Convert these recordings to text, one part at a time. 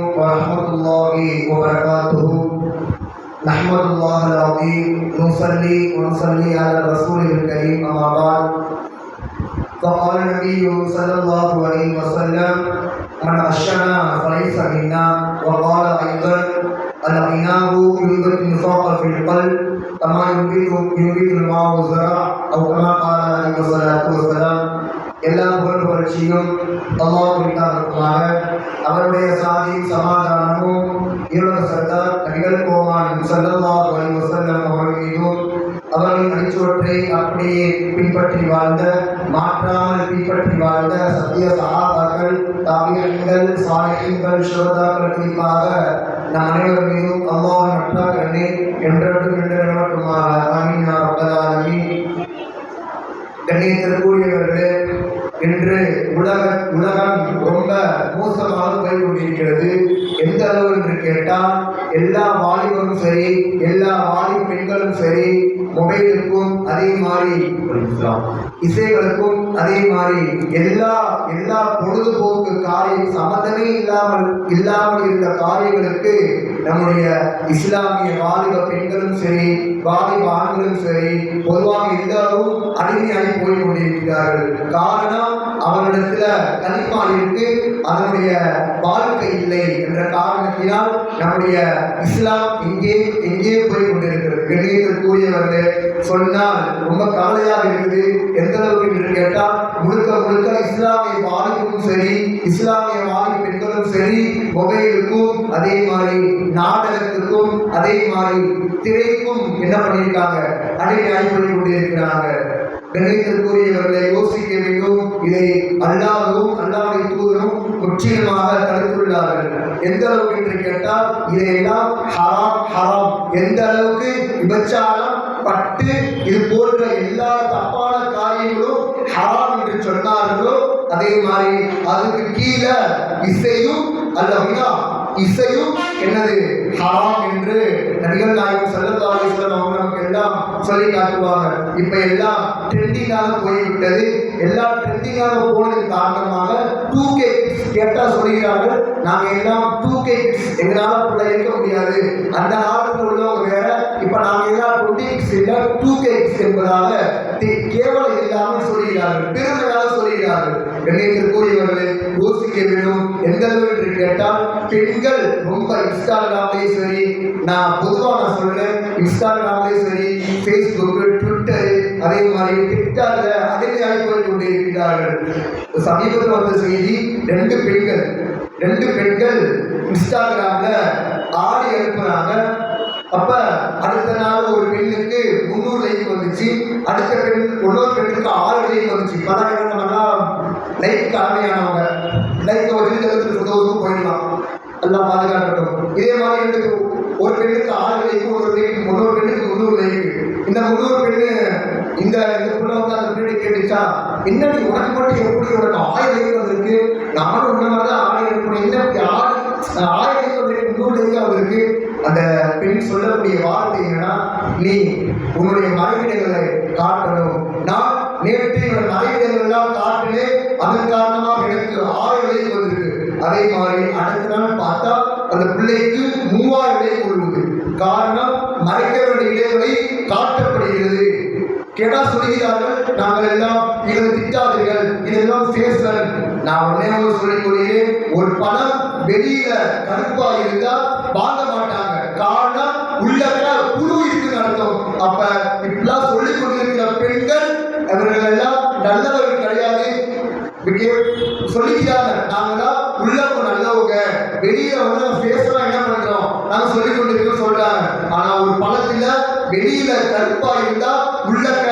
ورحمة الله وبركاته. نحمد الله العظيم نصلي ونصلي على الرسول الكريم أما بعد. فقال النبي صلى الله عليه وسلم من أشنا فليس منا وقال أيضا الغناء ينبت النفاق في القلب كما ينبت ينبت الماء الزرع أو كما قال عليه الصلاة والسلام எல்லா புகழ் புகழ்ச்சியும் அல்லாஹுவிற்காக அவருடைய சாதி சமாதானமும் ஈரோட சர்தார் நபிகள் கோமான் சல்லல்லாஹு அலைஹி வஸல்லம் அவர்கள் மீதும் அவர்களின் அடிச்சுவற்றை அப்படியே பின்பற்றி வாழ்ந்த மாற்றாமல் பின்பற்றி வாழ்ந்த சத்திய சகாபாக்கள் தாபியங்கள் சாலைகள் சுரதாக்கள் குறிப்பாக நம் அனைவர் மீதும் அல்லாஹ் நட்டார் கண்ணே என்றென்றும் என்று நிலவட்டுமாக ஆமீன் கண்ணியத்திற்குரியவர்களே இன்று உலக உலகம் ரொம்ப மோசமாக போய் கொண்டிருக்கிறது எந்த அளவு என்று கேட்டால் எல்லா வாலிபரும் சரி எல்லா வாலிப பெண்களும் சரி மொபைலுக்கும் அதே மாதிரி இசைகளுக்கும் அதே மாதிரி எல்லா எல்லா பொழுதுபோக்கு காரியம் சம்மந்தமே இல்லாமல் இல்லாமல் இருந்த காரியங்களுக்கு நம்முடைய இஸ்லாமிய வாலிப பெண்களும் சரி வாலிப ஆண்களும் சரி பொதுவாக எல்லாரும் அடிமையாகி போய் கொண்டிருக்கிறார்கள் காரணம் அவரிடத்துல கலிமா இருக்கு அதனுடைய வாழ்க்கை இல்லை என்ற காரணத்தினால் நம்முடைய இஸ்லாம் எங்கே எங்கே போய் கொண்டிருக்கிறது கண்ணியத்திற்குரியவர்களே சொன்னால் ரொம்ப கவலையாக இருக்குது. எந்த அளவுக்கு என்று கேட்டால் முழுக்க முழுக்க இஸ்லாமிய வாலிபும் சரி இஸ்லாமிய வாலிப பெண்களும் சரி மொபைலுக்கும் அதே மாதிரி நாடகத்துக்கும் அதே மாதிரி திரைக்கும் என்ன பண்ணியிருக்காங்க? அடிமையாகி போய் கொண்டிருக்கிறாங்க கண்ணியத்திற்குரியவர்களை யோசிக்க வேண்டும். இதை அல்லாஹ்வும் அல்லாஹ்வுடைய தூதரும் முற்றிலுமாக தடுத்துள்ளார்கள். எந்த அளவுக்கு என்று கேட்டால் இதையெல்லாம் ஹராம் ஹராம். எந்த அளவுக்கு விபச்சாரம் பட்டு இது போன்ற எல்லா தப்பான காரியங்களும் ஹராம் என்று சொன்னார்களோ அதே மாதிரி அதுக்கு கீழே இசையும் அல்ல இசையும் என்னது? ஹராம் என்று நபிகள் நாயகம் சல்லல்லாஹு அவங்க நமக்கு எல்லாம் சொல்லி காட்டுவாங்க இப்ப எல்லாம் ட்ரெண்டிங்காக போய்விட்டது. எல்லா ட்ரெண்டிங்காக போனதுக்கு காரணமாக டூ கே கேட்டா சொல்கிறார்கள் நாங்க எல்லாம் டூ கே எங்களால் இருக்க முடியாது. அந்த நாட்டுல உள்ளவங்க வேற இப்ப நாம் எல்லாம் டுவெண்ட்டி கிட்ஸ் டூ கேட்ஸ் என்பதாக தி- கேவலம் இல்லாமல் சொல்கிறார்கள் பெருமையாக சொல்கிறார்கள். கண்ணியத்திற்குரியவர்களை யோசிக்க வேண்டும். எந்த அளவு என்று கேட்டால் பெண்கள் ரொம்ப இன்ஸ்டாகிராம்லேயும் சரி நான் பொதுவாக நான் சொல்றேன் இன்ஸ்டாகிராம்லேயும் சரி ஃபேஸ்புக் ட்விட்டர் அதே மாதிரி டிக்டாக்ல அடிமையாகி போய் கொண்டு இருக்கிறார்கள். சமீபத்தில் வந்த செய்தி ரெண்டு பெண்கள் ரெண்டு பெண்கள் இன்ஸ்டாகிராம்ல ஆடி எழுப்புறாங்க. அப்ப அடுத்த நாள் ஒரு பெண்ணுக்கு முந்நூறு லைக் வந்துச்சு. அடுத்த பெண் இன்னொரு பெண்ணுக்கு ஆறு லைக் வந்துச்சு. பதாயிரம் நம்மலாம் லைக் அருமையானவங்க லைக் வச்சு எழுத்துட்டு போயிடலாம். எல்லாம் பாதுகாக்கட்டும். இதே மாதிரி ஒரு பெண்ணுக்கு ஆறு லைக் ஒரு லைக் இன்னொரு பெண்ணுக்கு முந்நூறு லைக் இந்த முந்நூறு பெண்ணு இந்த இந்த புள்ள வந்து அந்த பின்னாடி கேட்டுச்சா என்ன நீ உனக்கு மட்டும் எப்படி உனக்கு ஆயிரம் லைக் வந்திருக்கு நானும் உன்ன மாதிரி தான் ஆடி இருக்கணும் என்ன இப்படி ஆடி ஆயிரம் லைக் வந்திருக்கு முந்நூறு லைக் வந்திருக்கு அந்த பெண் சொல்லக்கூடிய வார்த்தை என்னன்னா நீ உன்னுடைய மறைவிடங்களை காட்டணும் நான் நேற்று என்னோட மறைவிடங்கள் எல்லாம் காட்டினேன் அதன் காரணமாக எனக்கு ஆறு விலை வந்திருக்கு அதே மாதிரி அடுத்த நாள் பார்த்தா அந்த பிள்ளைக்கு மூவாயிரம் விலை கொள்வது காரணம் மறைக்க வேண்டிய இடைவெளி காட்டப்படுகிறது. கேட்டா சொல்கிறார்கள் நாங்கள் எல்லாம் இதை திட்டாதீர்கள் இதெல்லாம் சேசன். நான் உடனே ஒரு சொல்லிக் கொள்கிறேன் ஒரு பணம் வெளியில கருப்பா இருந்தா வாங்க மாட்டாங்க. காரணம் உள்ள குழு இருக்குன்னு அர்த்தம். அப்ப இப்படிலாம் சொல்லிக் கொண்டிருக்கிற பெண்கள் அவர்கள் எல்லாம் நல்லவர்கள் கிடையாது சொல்லிக்கிறாங்க நாங்களாம் உள்ளவங்க நல்லவங்க வெளியே வந்து நம்ம பேசலாம் என்ன பண்றோம் நாங்க சொல்லிக் கொண்டிருக்கோம் சொல்றாங்க ஆனா ஒரு பழத்துல வெளியில கருப்பா இருந்தா உள்ளக்க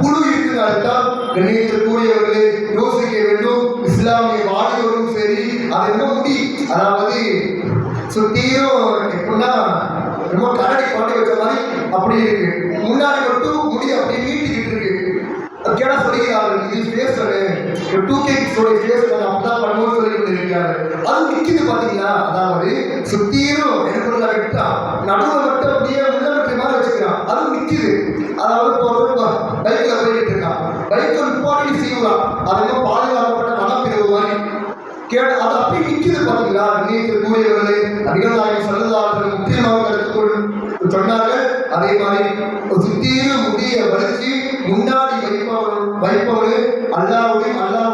புழு இருக்குன்னு அர்த்தம். கண்ணியத்திற்குரியவர்களே யோசிக்க வேண்டும். இஸ்லாமிய வாலிபரும் சரி அது என்ன முடி. அதாவது சுத்தியும் எப்படின்னா ரொம்ப கரடி கொண்டு வச்ச மாதிரி அப்படி இருக்கு. முன்னாடி மட்டும் முடி அப்படி நீட்டிக்கிட்டு இருக்கு. கேட்டா சொல்லிக்கிறார்கள்? இது பேசுறது டூ கே கிட்ஸோட ஃபேஸ் அப்படிதான் பண்ணுவோம் சொல்லி கொண்டிருக்கிறார்கள். அது நிற்கிது பாத்தீங்களா? அதாவது சுத்தியும் எனக்கு விட்டா நடுவில் மட்டும் அப்படியே உள்ள வச்சுக்கிறான் அது நிற்கிது அதாவது இப்போ பைக்கில் போயிட்டு இருக்கான். பைக்கில் நிப்பாட்டி செய்வான் அதெல்லாம் பாதுகாக்கப்பட்ட மனப்பிரிவு மாதிரி. கேட்டு அது அப்படி நிற்கிது பார்த்தீங்களா நீத்து கூறியவர்களே நபிகள் நாயகம் முக்கியமாக கருத்துக்கொள் சொன்னார்கள் அதே மாதிரி சுத்தியிலும் முடிய வளர்ச்சி முன்னாடி வைப்பவர்கள் வைப்பவர்கள் அல்லாவுடைய அல்லாவுடைய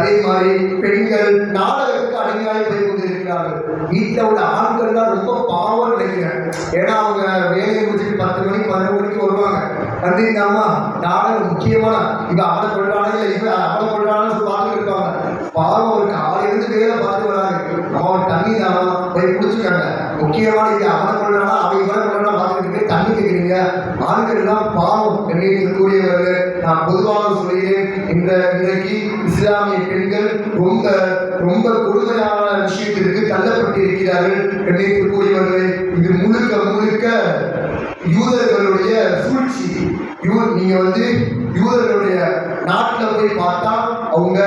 அதே மாதிரி பெண்கள் நாடகத்துக்கு அடிமையாகி போய் கொண்டிருக்கிறார்கள். வீட்டில் உள்ள ஆண்கள் தான் ரொம்ப பாவம் நினைக்கிறேன். ஏன்னா அவங்க வேலையை முடிச்சுட்டு பத்து மணி பன்னெண்டு மணிக்கு வருவாங்க. வந்து இந்த அம்மா நாடகம் முக்கியமான இவ அவனை கொள்றானா இல்லை இவ அவனை கொள்றானு பார்த்துட்டு இருப்பாங்க. பாவம் ஒரு காலையிலிருந்து வேலை பார்த்து வராங்க. அவன் தண்ணி தானா போய் குடிச்சுக்காங்க. முக்கியமான இது அவனை கொள்றானா அவன் இவனை கொள்றானா பார்த்துட்டு தண்ணி கேட்குறீங்க ஆண்கள் தான் பாவம் கூடியவர்கள் நான் பொதுவாக இந்த இன்றைக்கு இஸ்லாமிய பெண்கள் ரொம்ப ரொம்ப கொடுமையான விஷயத்திற்கு தள்ளப்பட்டு இருக்கிறார்கள் கண்ணியத்திற்குரியவர்களே இது முழுக்க முழுக்க யூதர்களுடைய சூழ்ச்சி. யூ நீங்க வந்து யூதர்களுடைய நாட்டில் போய் பார்த்தா அவங்க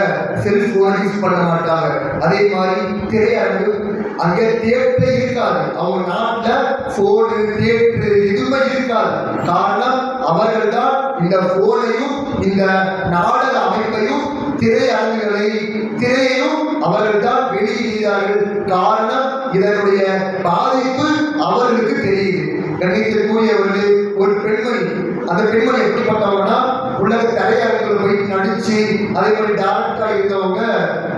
செல்போன் யூஸ் பண்ண மாட்டாங்க. அதே மாதிரி திரையரங்கு அங்க தியேட்டரே இருக்காது. அவங்க நாட்டில் போனு தியேட்டரு எதுவுமே இருக்காது. காரணம் அவர்கள் தான் இந்த போனையும் இந்த நாடக அமைப்பையும் திரையரங்குகளை திரையையும் அவர்கள் தான் வெளியிடுகிறார்கள். காரணம் இதனுடைய பாதிப்பு அவர்களுக்கு தெரியுது. கண்ணியத்திற்குரியவர்கள் ஒரு பெண்மணி அந்த பெண்மணி எப்படிப்பட்டவங்கன்னா உலக திரையரங்குகள் போய் நடிச்சு அதே மாதிரி டேரக்டா இருந்தவங்க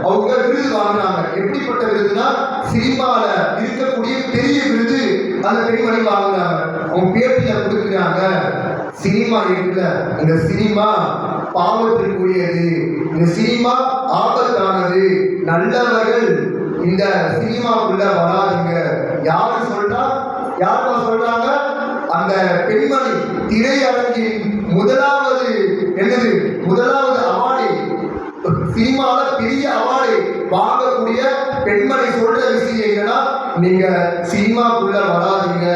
அவங்க விருது வாங்கினாங்க. எப்படிப்பட்ட விருதுனா சினிமால இருக்கக்கூடிய பெரிய விருது அந்த பெண்மணி வாங்கினாங்க. அவங்க பேட்டியில கொடுக்குறாங்க சினிமா இருக்குல்ல இந்த சினிமா பாவத்திற்குரியது இந்த சினிமா ஆபத்தானது. நல்லவர்கள் இந்த சினிமாக்குள்ள வராதுங்க. யாரு சொல்றா? யாருமா சொல்றாங்க? அந்த பெண்மணி திரையரங்கின் முதலாவது என்னது? முதலாவது அவார்டு சினிமால பெரிய அவார்டு வாங்கக்கூடிய பெண்மணி சொல்ற விஷயம் என்னன்னா நீங்க சினிமாக்குள்ள வராதீங்க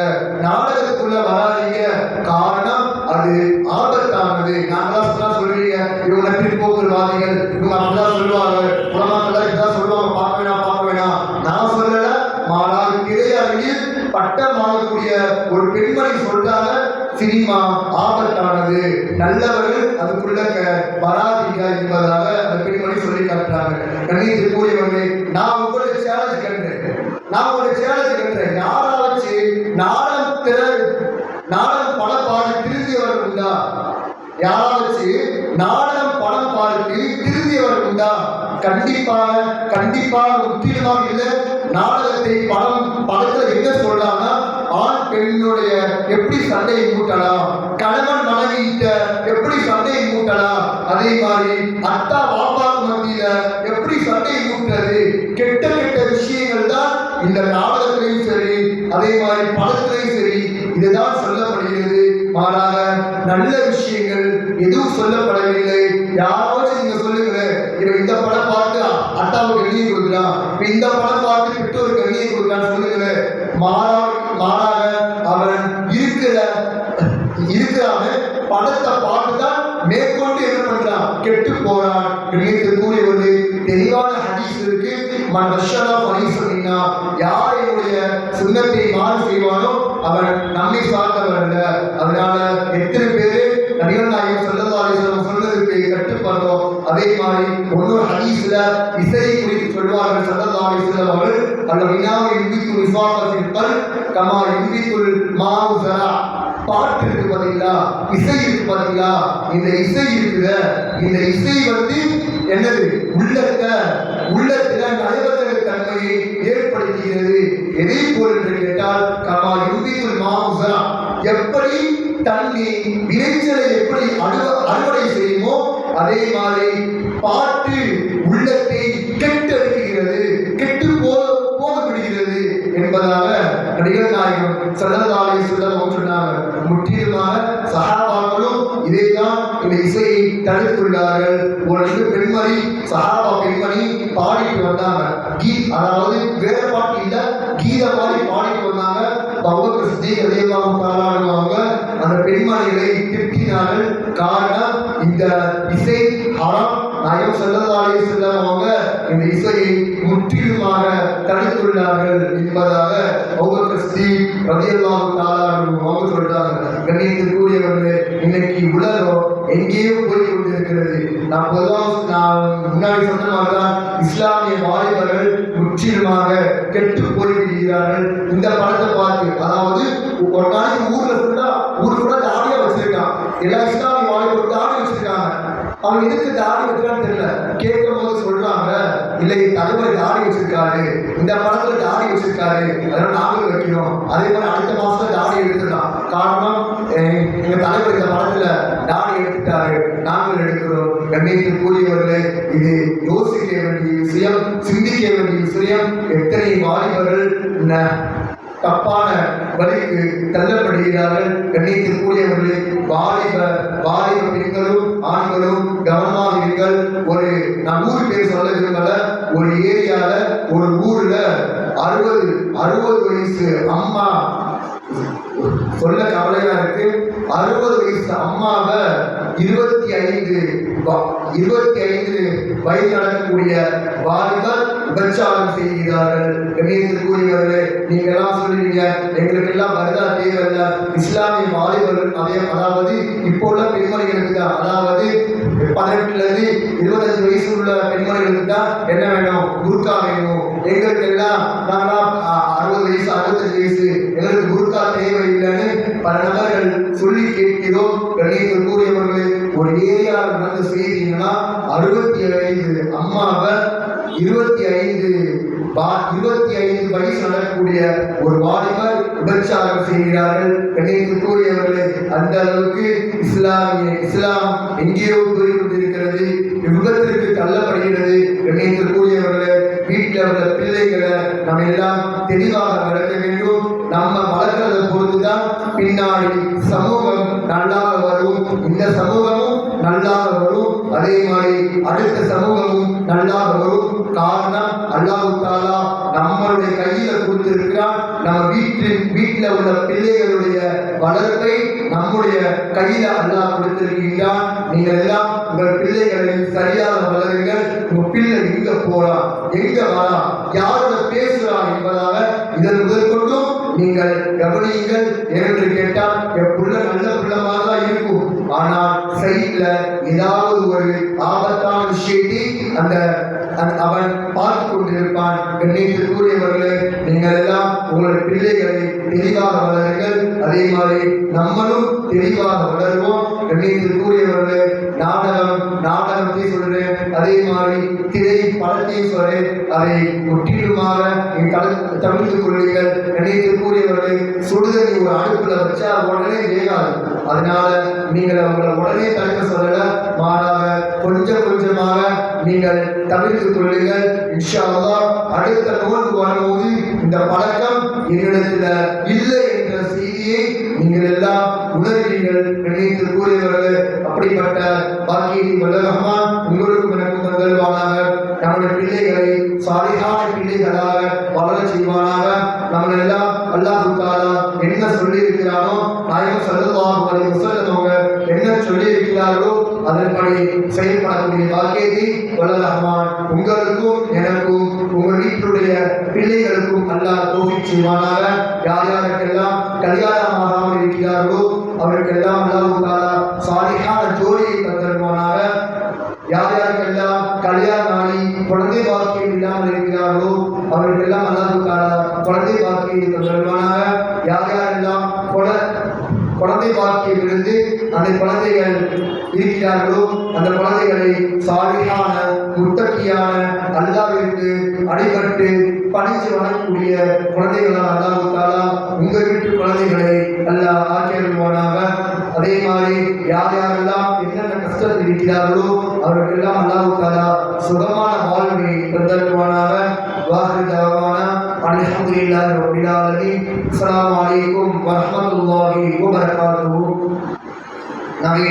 நாடகத்துக்குள்ள வராதீங்க. காரணம் அது ஆபத்தானது. நாங்களாம் சொல்றீங்க இவங்க பிற்போக்குவாதிகள் இவங்க அப்படிதான் சொல்லுவாங்க உலகத்துல இதான் சொல்லுவாங்க பார்க்க வேணாம் பார்க்க வேணாம் நான் சொல்லல மாறாக திரையரங்கில் பட்டம் வாங்கக்கூடிய ஒரு பெண்மணி சொல்றாங்க சினிமா ஆபத்தானது நல்லவர்கள் அதுக்குள்ள க- வராதீங்க என்பதாக அந்த பெண்மணி சொல்லி காட்டுறாங்க. கண்ணீர் கூடியவர்களே நான் உங்களை சேலஞ்ச் கண்டேன் நான் உங்களை சேலஞ்ச் கண்டேன் யாராச்சு நாடம் திற நாடம் படம் பாடி திருந்தியவர் உண்டா? யாராச்சு நாடம் படம் பார்த்து திருந்தியவர் உண்டா? கண்டிப்பாக கண்டிப்பாக முற்றிலுமாக இல்லை. நாடகத்தை படம் படத்துல என்ன சொல்றாங்கன்னா ஆண் பெண்ணுடைய எப்படி சண்டையை மூட்டலாம்? கணவன் மனைவிட்ட எப்படி சண்டையை மூட்டலாம்? அதே மாதிரி அத்தா பாப்பாக்கு மத்தியில எப்படி சண்டையை மூட்டுறது? கெட்ட கெட்ட விஷயங்கள் தான் இந்த நாடகத்திலையும் சரி அதே மாதிரி படத்திலையும் சரி இதுதான் சொல்லப்படுகிறது. மாறாக நல்ல விஷயங்கள் எதுவும் சொல்லப்படவில்லை. யாராவது நீங்க சொல்லுங்க இவன் இந்த படம் பார்த்து அத்தாவுக்கு வெளியே கொடுக்குறான் இந்த படம் பார்த்து பெற்றோருக்கு கண்ணியம் கொடுக்குறான்னு சொல்லுங்க மாறாக மாறாக அவன் இருக்கிற இருக்கிறாம படத்தை பார்த்து தான் மேற்கொண்டு என்ன பண்றான்? கெட்டு போறான். நேற்று ஒரு தெளிவான ஹதீஸ் இருக்கு. மன் ரஷதா பணி சொன்னீங்கன்னா யார் என்னுடைய சுண்ணத்தை மாறு செய்வானோ அவன் நம்மை சார்ந்தவன் அல்ல. அதனால எத்தனை பேரு நடிகர் நாயகம் சொல்லதாலே அலைஹி பண்றோம் அதே மாதிரி ஒன்னொரு ஹதீஸ்ல இசையை குறித்து சொல்வார்கள் சல்லல்லாஹு அலைஹி வஸல்லம் அவர்கள் அந்த வினாவை இந்தித்து நிஃபாகத்தில் பல் கமா இந்தித்துல் மாவு சரா பாட்டு இருக்கு பாத்தீங்களா இசை இருக்கு பாத்தீங்களா இந்த இசை இருக்குத? இந்த இசை வந்து என்னது? உள்ளத்தை உள்ளத்துல நயவத்தக தன்மையை ஏற்படுத்துகிறது. எதை போல் என்று கேட்டால் கமா யுந்திக்குள் மாமுசா எப்படி தண்ணி விளைச்சலை எப்படி அறுவடை செய்யுமோ அதே மாதிரி பாட்டு உள்ளத்தை கெட்டெடுக்கிறது கெட்டு போக போக விடுகிறது என்பதாக நடிகர் நாயகம் சல்லல்லாஹு அலைஹி வஸல்லம் சொன்னாங்க. முற்றிலுமாக சகாபாக்களும் இதேதான் இந்த இசையை தடுத்துள்ளார்கள் ஒரு பெண்மணி சகாபா பெண்மணி பாடிட்டு வந்தாங்க. கீ அதாவது வேற பாட்டு இல்ல கீத பாடி பாடி வந்தாங்க அவங்க சித்திக் அதிகமாக பாராடுவாங்க அந்த பெண்மணிகளை திட்டினார்கள். காரணம் இந்த இசை ஹராம் நாயம் செல்லதாலே செல்லம் அவங்க இந்த இசையை முற்றிலுமாக தடுத்துள்ளார்கள் என்பதாக அபூபக்கர் சித்திக் ரலியல்லாஹு தஆலா அன்ஹு அவங்க சொல்றாங்க. கண்ணியத்திற்குரியவர்களே இன்னைக்கு உலகம் எங்கேயோ போய் கொண்டிருக்கிறது நான் பொதுவாக நான் முன்னாடி சொன்ன மாதிரிதான் இஸ்லாமிய வாலிபர்கள் முற்றிலுமாக கெட்டு போய்விடுகிறார்கள். இந்த படத்தை பார்த்து அதாவது ஒரு நாளைக்கு ஊர்ல ஃபுல்லா ஊர் ஃபுல்லா தாடியா வச்சிருக்கான் எல்லா இஸ்லாமிய வாலிபர்கள் தாடி வச்சிருக்காங்க. அவன் எதுக்கு தாடி வைக்கிறான்னு தெரியல. கேட்கும் போது சொல்றாங்க இல்லை தலைவர் தாடி வச்சிருக்காரு. இந்த படத்துல தாடி வச்சிருக்காரு. அதனால நாங்களும் வைக்கணும் அதே மாதிரி அடுத்த மாசம் தாடி எடுத்துடலாம். காரணம் எங்க தலைவர் இந்த படத்துல தாடி எடுத்துட்டாரு. நாங்கள் எடுக்கிறோம். கண்ணியத்தில் கூறியவர்களே இது யோசிக்க வேண்டிய விஷயம் சிந்திக்க வேண்டிய விஷயம். எத்தனை வாலிபர்கள் தப்பான வழிக்கு தள்ளப்படுகிறார்கள். கண்ணியத்தில் கூடியவர்களே வாலிப வாலிப பெண்களும் ஆண்களும் கவனமாக இருங்கள். ஒரு நான் ஊர் பேர் சொல்ல விரும்பல. ஒரு ஏரியால ஒரு ஊர்ல அறுபது அறுபது வயசு அம்மா. சொல்ல கவலையா இருக்கு? அறுபது வயசு அம்மாவை இருபத்தி ஐந்து இருபத்தி ஐந்து வயது நடக்கக்கூடிய வாலிபர் விபச்சாரம் செய்கிறார்கள். கண்ணியத்திற்குரியவர்களே நீங்க எல்லாம் சொல்றீங்க எங்களுக்கு எல்லாம் வருதா தேவையில்ல? இஸ்லாமிய வாலிபர்கள் அதே அதாவது இப்போ உள்ள பெண்மணிகளுக்கு அதாவது பதினெட்டுல இருந்து இருபத்தஞ்சு உள்ள பெண்மணிகளுக்கு தான் என்ன வேணும்? குர்கா வேணும். எங்களுக்கு எல்லாம் நாங்களாம் அறுபது வயசு அறுபத்தஞ்சு வயசு எங்களுக்கு குர்கா தேவையில்லைன்னு பல நபர்கள் சொல்லி கேட்கிறோம். கண்ணியத்திற்குரியவர்களே ஒரு ஏரியாவில் நடந்த செய்திங்கன்னா அறுபத்தி ஐந்து அம்மாவை இருபத்தி ஐந்து இருபத்தி ஐந்து வயசு நடக்கக்கூடிய ஒரு வாலிபர் விபச்சாரம் செய்கிறார்கள். கண்ணியத்துக்குரியவர்களே அந்த அளவுக்கு இஸ்லாமிய இஸ்லாம் எங்கேயோ போய் கொண்டிருக்கிறது விபத்திற்கு தள்ளப்படுகிறது. கண்ணியத்துக்குரியவர்களே வீட்டில் உள்ள பிள்ளைகளை நம்ம எல்லாம் தெளிவாக வளர்க்க வேண்டும். நம்ம வளர்க்கிறத பொறுத்துதான் பின்னாடி சமூகம் நல்லா வரும். இந்த சமூகம் நல்லாக வரும் அதே மாதிரி அடுத்த சமூகமும் நல்லாக வரும் காரணம் அல்லாஹு தாலா நம்மளுடைய கையில கொடுத்திருக்கிறார் நம்ம வீட்டில் வீட்டில் உள்ள பிள்ளைகளுடைய வளர்ப்பை நம்முடைய கையில அல்லாஹ் கொடுத்திருக்கின்றான். நீங்கள் எல்லாம் உங்கள் பிள்ளைகளை சரியாக வளருங்கள். உங்க பிள்ளை எங்க போறான்? எங்க வரா யாரோட பேசுறான் என்பதாக இதன் முதற்கொண்டும் நீங்கள் கவனியுங்கள். என்று கேட்டால் என் புள்ள நல்ல ஆனால் சைட்ல ஏதாவது ஒரு ஆபத்தான விஷயத்தை அந்த அவன் பார்த்து கொண்டிருப்பான். கண்ணியத்திற்குரியவர்களே நீங்கள் எல்லாம் உங்களுடைய பிள்ளைகளை தெளிவாக வளருங்கள். அதே மாதிரி நம்மளும் தெளிவாக வளருவோம். கண்ணியத்திற்குரியவர்களே நாடகம் நாடகத்தை சொல்றேன் அதே மாதிரி திரை படத்தையும் சொல்றேன் அதை முற்றிலுமாக நீங்க தவிர்த்து- தவிர்த்துக் கொள்ளுங்கள் கண்ணியத்திற்குரியவர்களே சுடுதண்ணி ஒரு அடுப்புல வச்சா உடனே வேகாது. அதனால நீங்கள் அவங்களை உடனே தடுக்க சொல்லல. மாறாக கொஞ்சம் கொஞ்சமாக நீங்கள் தவிர்த்துக் கொள்ளுங்கள் இன்ஷா அடுத்த நோன்பு வரும்போது இந்த பழக்கம் என்னிடத்துல இல்லை என்ற செய்தியை கண்ணியத்திற்குரியவர்களே அப்படிப்பட்ட பாக்கியை வல்ல உங்களுக்கும் எனக்கும் தந்தல்வானாக நம்முடைய பிள்ளைகளை சாலிகான பிள்ளைகளாக வளர செய்வானாக. நம்ம எல்லாம் அல்லாஹு தாலா என்ன சொல்லி இருக்கிறானோ நாயகம் சல்லல்லாஹு அலைஹி வஸல்லம் அவங்க என்ன சொல்லி இருக்கிறார்களோ அதன்படி செயல்படக்கூடிய பாக்கியத்தை வல்ல ரஹ்மான் பிள்ளைகளுக்கும் அல்லாஹ் தோஃபிக் செய்வானாக? யார் யாருக்கெல்லாம் கல்யாணமாகாமல் இருக்கிறார்களோ அவருக்கெல்லாம் அல்லாஹ் தாலா சாலிகான ஜோடியை தந்தருவானாக? யார் யாருக்கெல்லாம் கல்யாணம் ஆகி குழந்தை பாக்கியம் இல்லாமல் இருக்கிறார்களோ அவருக்கெல்லாம் அல்லாஹ் தாலா குழந்தை பாக்கியத்தை தந்தருவானாக? யார் யாரெல்லாம் குழ குழந்தை பாக்கியம் இருந்து அந்த குழந்தைகள் இருக்கிறார்களோ அந்த குழந்தைகளை சாலிகான முத்தக்கியான காணக்கூடிய குழந்தைகளா குழந்தைகளாக அல்லாஹு தாலா உங்க வீட்டு குழந்தைகளை அல்லாஹ் ஆக்கியருவானாக அதே மாதிரி யார் யாரெல்லாம் என்னென்ன கஷ்டத்தில் இருக்கிறார்களோ அவர்களுக்கெல்லாம் அல்லாஹு தாலா சுகமான வாழ்வை தந்தருவானாக. வாசிதாவான தவான. அல்ஹம்துலில்லாஹி ரப்பில் ஆலமீன். அஸ்ஸலாமு அலைக்கும் வரஹ்மத்துல்லாஹி வபரகாத்துஹு. நாங்கள்